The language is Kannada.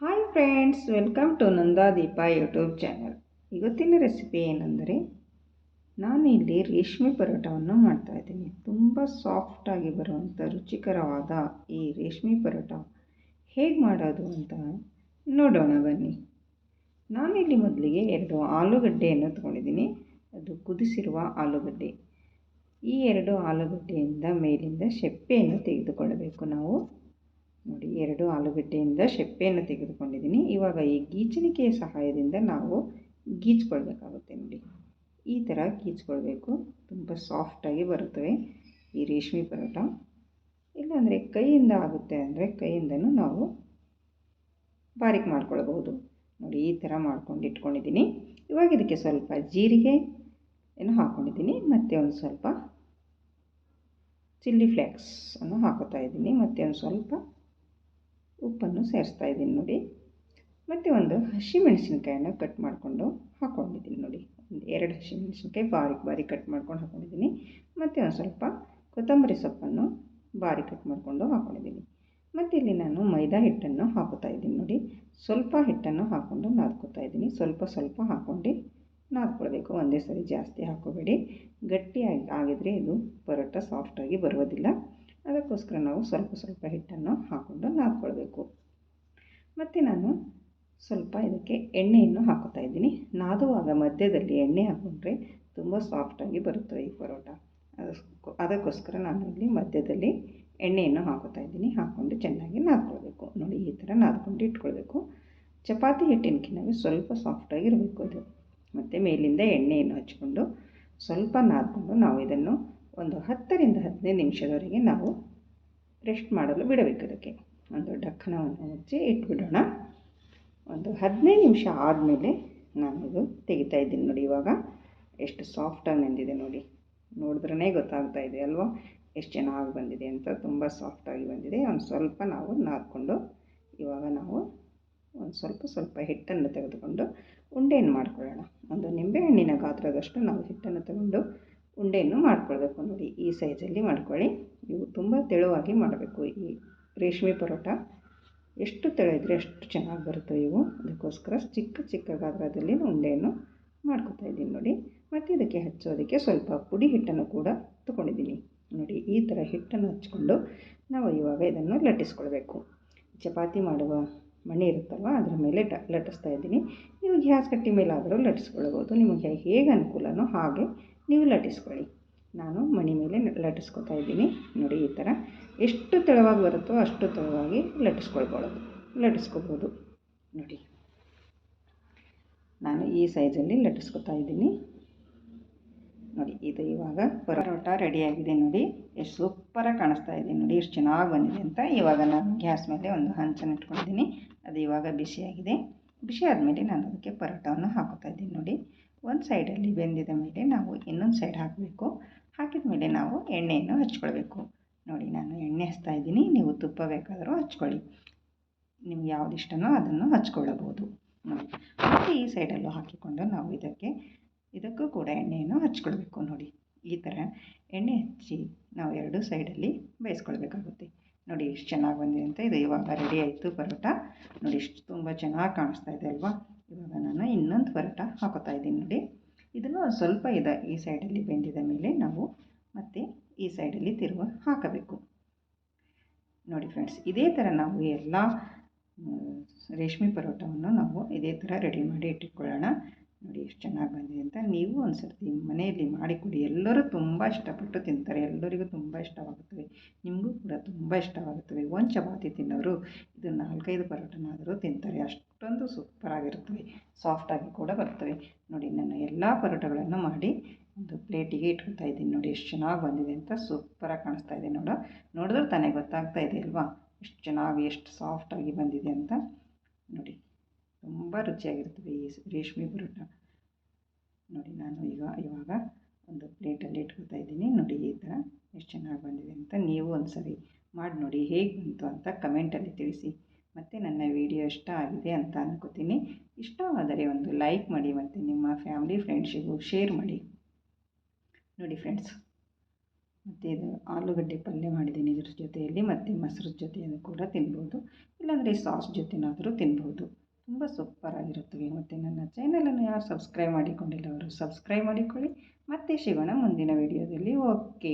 Hi friends, welcome to Nandadeepa YouTube channel. ಇವತ್ತಿನ ರೆಸಿಪಿ ಏನೆಂದರೆ ನಾನು ಇಲ್ಲಿ ರೇಷ್ಮೆ ಪರೋಟವನ್ನು ಮಾಡ್ತಾ ಇದ್ದೀನಿ. ತುಂಬ ಸಾಫ್ಟಾಗಿ ಬರುವಂಥ ರುಚಿಕರವಾದ ಈ ರೇಷ್ಮೆ ಪರೋಟ. ಹೇಗೆ ಮಾಡೋದು ಅಂತ ನೋಡೋಣ ಬನ್ನಿ. ನಾನಿಲ್ಲಿ ಮೊದಲಿಗೆ ಎರಡು ಆಲೂಗಡ್ಡೆಯನ್ನು ತೊಗೊಂಡಿದ್ದೀನಿ. ಅದು ಕುದಿಸಿರುವ ಆಲೂಗಡ್ಡೆ. ಈ ಎರಡು ಆಲೂಗಡ್ಡೆಯಿಂದ ಮೇಲಿಂದ ಶೆಪ್ಪೆಯನ್ನು ತೆಗೆದುಕೊಳ್ಳಬೇಕು ನಾವು. ನೋಡಿ, ಎರಡು ಆಲೂಗಡ್ಡೆಯಿಂದ ಶೆಪ್ಪೆಯನ್ನು ತೆಗೆದುಕೊಂಡಿದ್ದೀನಿ. ಇವಾಗ ಈ ಗೀಚಣಿಕೆಯ ಸಹಾಯದಿಂದ ನಾವು ಗೀಚ್ಕೊಳ್ಬೇಕಾಗುತ್ತೆ ನೋಡಿ. ಈ ಥರ ಗೀಚ್ಕೊಳ್ಬೇಕು. ತುಂಬ ಸಾಫ್ಟಾಗಿ ಬರುತ್ತವೆ ಈ ರೇಷ್ಮೆ ಪರೋಟ. ಇಲ್ಲಾಂದರೆ ಕೈಯಿಂದ ಆಗುತ್ತೆ ಅಂದರೆ ಕೈಯಿಂದನೂ ನಾವು ಬಾರಿಕ್ ಮಾಡ್ಕೊಳ್ಬೋದು ನೋಡಿ, ಈ ಥರ ಮಾಡ್ಕೊಂಡು ಇಟ್ಕೊಂಡಿದ್ದೀನಿ. ಇವಾಗ ಇದಕ್ಕೆ ಸ್ವಲ್ಪ ಜೀರಿಗೆ ಏನು ಹಾಕ್ಕೊಂಡಿದ್ದೀನಿ ಮತ್ತು ಒಂದು ಸ್ವಲ್ಪ ಚಿಲ್ಲಿ ಫ್ಲೇಕ್ಸ್ ಅನ್ನು ಹಾಕೋತಾ ಇದ್ದೀನಿ. ಮತ್ತು ಒಂದು ಸ್ವಲ್ಪ ಉಪ್ಪನ್ನು ಸೇರಿಸ್ತಾ ಇದ್ದೀನಿ ನೋಡಿ. ಮತ್ತು ಒಂದು ಹಸಿಮೆಣಸಿನ್ಕಾಯನ್ನು ಕಟ್ ಮಾಡಿಕೊಂಡು ಹಾಕ್ಕೊಂಡಿದ್ದೀನಿ ನೋಡಿ. ಒಂದು ಎರಡು ಹಸಿಮೆಣಸಿನ್ಕಾಯಿ ಬಾರೀಕ್ ಬಾರೀಕ್ ಕಟ್ ಮಾಡ್ಕೊಂಡು ಹಾಕ್ಕೊಂಡಿದ್ದೀನಿ ಮತ್ತು ಒಂದು ಸ್ವಲ್ಪ ಕೊತ್ತಂಬರಿ ಸೊಪ್ಪನ್ನು ಬಾರೀಕ್ ಕಟ್ ಮಾಡಿಕೊಂಡು ಹಾಕ್ಕೊಂಡಿದ್ದೀನಿ ಮತ್ತು ಇಲ್ಲಿ ನಾನು ಮೈದಾ ಹಿಟ್ಟನ್ನು ಹಾಕೋತಾ ಇದ್ದೀನಿ ನೋಡಿ. ಸ್ವಲ್ಪ ಹಿಟ್ಟನ್ನು ಹಾಕ್ಕೊಂಡು ನಾದ್ಕೋತಾ ಇದ್ದೀನಿ. ಸ್ವಲ್ಪ ಸ್ವಲ್ಪ ಹಾಕ್ಕೊಂಡು ನಾದ್ಕೊಳ್ಬೇಕು. ಒಂದೇ ಸರಿ ಜಾಸ್ತಿ ಹಾಕೋಬೇಡಿ ಗಟ್ಟಿಯಾಗಿ ಆಗಿದ್ರೆ ಇದು ಪರೋಟ ಸಾಫ್ಟಾಗಿ ಬರೋದಿಲ್ಲ ಅದಕ್ಕೋಸ್ಕರ ನಾವು ಸ್ವಲ್ಪ ಸ್ವಲ್ಪ ಹಿಟ್ಟನ್ನು ಹಾಕ್ಕೊಂಡು ನಾದ್ಕೊಳ್ಬೇಕು. ಮತ್ತು ನಾನು ಸ್ವಲ್ಪ ಇದಕ್ಕೆ ಎಣ್ಣೆಯನ್ನು ಹಾಕುತ್ತಾ ಇದ್ದೀನಿ. ನಾದುವಾಗ ಮಧ್ಯದಲ್ಲಿ ಎಣ್ಣೆ ಹಾಕ್ಕೊಂಡ್ರೆ ತುಂಬ ಸಾಫ್ಟಾಗಿ ಬರುತ್ತದೆ ಈ ಪರೋಟ. ಅದಕ್ಕೋಸ್ಕರ ನಾನು ಇಲ್ಲಿ ಮಧ್ಯದಲ್ಲಿ ಎಣ್ಣೆಯನ್ನು ಹಾಕೋತಾ ಇದ್ದೀನಿ. ಹಾಕ್ಕೊಂಡು ಚೆನ್ನಾಗಿ ನಾದ್ಕೊಳ್ಬೇಕು. ನೋಡಿ ಈ ಥರ ನಾದ್ಕೊಂಡು ಇಟ್ಕೊಳ್ಬೇಕು. ಚಪಾತಿ ಹಿಟ್ಟಿನಕ್ಕಿಂತ ಸ್ವಲ್ಪ ಸಾಫ್ಟಾಗಿರಬೇಕು ಅದು. ಮತ್ತು ಮೇಲಿಂದ ಎಣ್ಣೆಯನ್ನು ಹಚ್ಕೊಂಡು ಸ್ವಲ್ಪ ನಾದ್ಕೊಂಡು ನಾವು ಇದನ್ನು ಒಂದು ಹತ್ತರಿಂದ ಹದಿನೈದು ನಿಮಿಷದವರೆಗೆ ನಾವು ರೆಸ್ಟ್ ಮಾಡಲು ಬಿಡಬೇಕು ಅದಕ್ಕೆ. ಒಂದು ಡಕ್ಕನವನ್ನು ಮುಚ್ಚಿ ಇಟ್ಬಿಡೋಣ. ಒಂದು ಹದಿನೈದು ನಿಮಿಷ ಆದಮೇಲೆ ನಾನು ಇದು ತೆಗಿತಾ ಇದ್ದೀನಿ ನೋಡಿ ಇವಾಗ. ಎಷ್ಟು ಸಾಫ್ಟಾಗಿ ನೆಂದಿದೆ ನೋಡಿ. ನೋಡಿದ್ರೇ ಗೊತ್ತಾಗ್ತಾ ಇದೆ ಅಲ್ವಾ? ಎಷ್ಟು ಚೆನ್ನಾಗಿ ಬಂದಿದೆ ಅಂತ ತುಂಬ ಸಾಫ್ಟಾಗಿ ಬಂದಿದೆ. ಒಂದು ಸ್ವಲ್ಪ ನಾವು ನಾದ್ಕೊಂಡು ಇವಾಗ ನಾವು ಒಂದು ಸ್ವಲ್ಪ ಸ್ವಲ್ಪ ಹಿಟ್ಟನ್ನು ತೆಗೆದುಕೊಂಡು ಉಂಡೆಯನ್ನು ಮಾಡ್ಕೊಳ್ಳೋಣ. ಒಂದು ನಿಂಬೆಹಣ್ಣಿನ ಗಾತ್ರದಷ್ಟು ನಾವು ಹಿಟ್ಟನ್ನು ತಗೊಂಡು ಉಂಡೆಯನ್ನು ಮಾಡ್ಕೊಳ್ಬೇಕು ನೋಡಿ. ಈ ಸೈಜಲ್ಲಿ ಮಾಡ್ಕೊಳ್ಳಿ. ಇವು ತುಂಬ ತೆಳುವಾಗಿ ಮಾಡಬೇಕು ಈ ರೇಷ್ಮೆ ಪರೋಟ. ಎಷ್ಟು ತೆಳು ಇದ್ದರೆ ಅಷ್ಟು ಚೆನ್ನಾಗಿ ಬರುತ್ತೆ ಇವು. ಅದಕ್ಕೋಸ್ಕರ ಚಿಕ್ಕ ಚಿಕ್ಕ ಗಾತ್ರದಲ್ಲಿ ಉಂಡೆಯನ್ನು ಮಾಡ್ಕೊತಾ ಇದ್ದೀನಿ ನೋಡಿ. ಮತ್ತು ಇದಕ್ಕೆ ಹಚ್ಚೋದಕ್ಕೆ ಸ್ವಲ್ಪ ಪುಡಿ ಹಿಟ್ಟನ್ನು ಕೂಡ ತಗೊಂಡಿದ್ದೀನಿ. ನೋಡಿ, ಈ ಥರ ಹಿಟ್ಟನ್ನು ಹಚ್ಕೊಂಡು ನಾವು ಇವಾಗ ಇದನ್ನು ಲಟ್ಟಿಸ್ಕೊಳ್ಬೇಕು. ಚಪಾತಿ ಮಾಡುವ ಮಣೆ ಇರುತ್ತಲ್ವ, ಅದರ ಮೇಲೆ ಟ, ಲಟ್ಟಿಸ್ತಾ ಇದ್ದೀನಿ. ನೀವು ಗ್ಯಾಸ್ ಕಟ್ಟಿ ಮೇಲಾದರೂ ಲಟ್ಟಿಸ್ಕೊಳ್ಬೋದು. ನಿಮಗೆ ಹೇಗೆ ಅನುಕೂಲನೋ ಹಾಗೆ ನೀವು ಲಟ್ಟಿಸ್ಕೊಳ್ಳಿ. ನಾನು ಮಣಿ ಮೇಲೆ ಲಟ್ಟಿಸ್ಕೊತಾ ಇದ್ದೀನಿ. ನೋಡಿ, ಈ ಥರ. ಎಷ್ಟು ತೆಳುವಾಗಿ ಬರುತ್ತೋ ಅಷ್ಟು ತೆಳುವಾಗಿ ಲಟ್ಟಿಸ್ಕೊಳ್ಬೋದು. ಲಟ್ಟಿಸ್ಕೊಬೋದು. ನೋಡಿ. ನಾನು ಈ ಸೈಜಲ್ಲಿ ಲಟ್ಟಿಸ್ಕೊತಾ ಇದ್ದೀನಿ. ನೋಡಿ, ಇದು ಇವಾಗ ಪರೋಟ ರೆಡಿಯಾಗಿದೆ ನೋಡಿ. ಎಷ್ಟು ಸೂಪರಾಗಿ ಕಾಣಿಸ್ತಾ ಇದೆ ನೋಡಿ. ಎಷ್ಟು ಚೆನ್ನಾಗಿ ಬಂದಿದೆ ಅಂತ ಇವಾಗ ನಾನು ಗ್ಯಾಸ್ ಮೇಲೆ ಒಂದು ಹಂಚನ್ನು ಇಟ್ಕೊಂಡಿದ್ದೀನಿ. ಅದು ಇವಾಗ ಬಿಸಿಯಾಗಿದೆ. ಬಿಸಿ ಆದಮೇಲೆ ನಾನು ಅದಕ್ಕೆ ಪರೋಟವನ್ನು ಹಾಕೋತಾ ಇದ್ದೀನಿ ನೋಡಿ. ಒಂದು ಸೈಡಲ್ಲಿ ಬೆಂದಿದ ಮೇಲೆ ನಾವು ಇನ್ನೊಂದು ಸೈಡ್ ಹಾಕಬೇಕು. ಹಾಕಿದ ಮೇಲೆ ನಾವು ಎಣ್ಣೆಯನ್ನು ಹಚ್ಕೊಳ್ಬೇಕು. ನೋಡಿ, ನಾನು ಎಣ್ಣೆ ಹಚ್ತಾ ಇದ್ದೀನಿ. ನೀವು ತುಪ್ಪ ಬೇಕಾದರೂ ಹಚ್ಕೊಳ್ಳಿ. ನಿಮ್ಗೆ ಯಾವ್ದು ಇಷ್ಟನೋ ಅದನ್ನು ಹಚ್ಕೊಳ್ಳಬಹುದು. ನೋಡಿ, ಮತ್ತು ಈ ಸೈಡಲ್ಲೂ ಹಾಕಿಕೊಂಡು ನಾವು ಇದಕ್ಕೆ, ಇದಕ್ಕೂ ಕೂಡ ಎಣ್ಣೆಯನ್ನು ಹಚ್ಕೊಳ್ಬೇಕು. ನೋಡಿ, ಈ ಥರ ಎಣ್ಣೆ ಹಚ್ಚಿ ನಾವು ಎರಡೂ ಸೈಡಲ್ಲಿ ಬೇಯಿಸ್ಕೊಳ್ಬೇಕಾಗುತ್ತೆ. ನೋಡಿ, ಎಷ್ಟು ಚೆನ್ನಾಗಿ ಬಂದಿದೆ ಅಂತ ಇದು ಇವಾಗ ರೆಡಿ ಆಯಿತು ಪರೋಟ. ನೋಡಿ, ಎಷ್ಟು ತುಂಬ ಚೆನ್ನಾಗಿ ಕಾಣಿಸ್ತಾ ಇದೆ ಅಲ್ವಾ? ಇವಾಗ ನಾನು ಇನ್ನೊಂದು ಪರೋಟ ಹಾಕೋತಾ ಇದ್ದೀನಿ ನೋಡಿ. ಇದನ್ನು ಸ್ವಲ್ಪ ಇದೆ, ಈ ಸೈಡಲ್ಲಿ ಬೆಂದಿದ ಮೇಲೆ ನಾವು ಮತ್ತೆ ಈ ಸೈಡಲ್ಲಿ ತಿರುವ ಹಾಕಬೇಕು. ನೋಡಿ ಫ್ರೆಂಡ್ಸ್ ಇದೇ ಥರ ನಾವು ಎಲ್ಲ ರೇಷ್ಮೆ ಪರೋಟವನ್ನು ನಾವು ಇದೇ ಥರ ರೆಡಿ ಮಾಡಿ ಇಟ್ಟುಕೊಳ್ಳೋಣ ನೋಡಿ ಎಷ್ಟು ಚೆನ್ನಾಗಿ ಬಂದಿದೆ ಅಂತ ನೀವು ಒಂದು ಸರ್ತಿ ಮನೆಯಲ್ಲಿ ಮಾಡಿಕೊಡಿ ಎಲ್ಲರೂ ತುಂಬ ಇಷ್ಟಪಟ್ಟು ತಿಂತಾರೆ. ಎಲ್ಲರಿಗೂ ತುಂಬ ಇಷ್ಟವಾಗುತ್ತವೆ. ನಿಮಗೂ ಕೂಡ ತುಂಬ ಇಷ್ಟವಾಗುತ್ತವೆ. ಒಂದು ಚಪಾತಿ ತಿನ್ನೋರು ಇದು ನಾಲ್ಕೈದು ಪರೋಟನಾದರೂ ತಿಂತಾರೆ. ಅಷ್ಟೊಂದು ಸೂಪರಾಗಿರುತ್ತವೆ ಸಾಫ್ಟಾಗಿ ಕೂಡ ಬರ್ತವೆ. ನೋಡಿ ನಾನು ಎಲ್ಲ ಪರೋಟಗಳನ್ನು ಮಾಡಿ ಒಂದು ಪ್ಲೇಟಿಗೆ ಇಟ್ಕೊತಾ ಇದ್ದೀನಿ. ನೋಡಿ, ಎಷ್ಟು ಚೆನ್ನಾಗಿ ಬಂದಿದೆ ಅಂತ ಸೂಪರಾಗಿ ಕಾಣಿಸ್ತಾ ಇದೆ. ನೋಡೋ, ನೋಡಿದ್ರೆ ತಾನೇ ಗೊತ್ತಾಗ್ತಾ ಇದೆ ಅಲ್ವಾ? ಎಷ್ಟು ಚೆನ್ನಾಗಿ, ಎಷ್ಟು ಸಾಫ್ಟಾಗಿ ಬಂದಿದೆ ಅಂತ. ನೋಡಿ, ತುಂಬ ರುಚಿಯಾಗಿರ್ತದೆ ಈ ರೇಷ್ಮೆ ಪರೋಟ. ನೋಡಿ, ನಾನು ಈಗ ಇವಾಗ ಒಂದು ಪ್ಲೇಟಲ್ಲಿ ಇಟ್ಕೊತಾ ಇದ್ದೀನಿ. ನೋಡಿ, ಈ ಥರ ಎಷ್ಟು ಚೆನ್ನಾಗಿ ಬಂದಿದೆ ಅಂತ ನೀವು ಒಂದು ಸರಿ ಮಾಡಿ ನೋಡಿ ಹೇಗೆ ಬಂತು ಅಂತ ಕಮೆಂಟಲ್ಲಿ ತಿಳಿಸಿ. ಮತ್ತು ನನ್ನ ವಿಡಿಯೋ ಇಷ್ಟ ಆಗಿದೆ ಅಂತ ಅನ್ಕೋತೀನಿ. ಇಷ್ಟವಾದರೆ ಒಂದು ಲೈಕ್ ಮಾಡಿ ಮತ್ತು ನಿಮ್ಮ ಫ್ಯಾಮಿಲಿ ಫ್ರೆಂಡ್ಸಿಗೂ ಶೇರ್ ಮಾಡಿ. ನೋಡಿ ಫ್ರೆಂಡ್ಸ್ ಮತ್ತು ಇದು ಆಲೂಗಡ್ಡೆ ಪಲ್ಯ ಮಾಡಿದ್ದೀನಿ ಇದ್ರ ಜೊತೆಯಲ್ಲಿ, ಮತ್ತು ಮೊಸ್ರು ಜೊತೆಯನ್ನು ಕೂಡ ತಿನ್ಬೋದು. ಇಲ್ಲಾಂದರೆ ಸಾಸ್ ಜೊತೆನಾದರೂ ತಿನ್ಬೋದು. ತುಂಬ ಸೂಪರಾಗಿರುತ್ತವೆ ಮತ್ತು ನನ್ನ ಚಾನಲನ್ನು ಯಾರು ಸಬ್ಸ್ಕ್ರೈಬ್ ಮಾಡಿಕೊಂಡಿಲ್ಲ ಅವರು ಸಬ್ಸ್ಕ್ರೈಬ್ ಮಾಡಿಕೊಳ್ಳಿ. ಮತ್ತೆ ಸಿಗೋಣ ಮುಂದಿನ ವೀಡಿಯೋದಲ್ಲಿ ಓಕೆ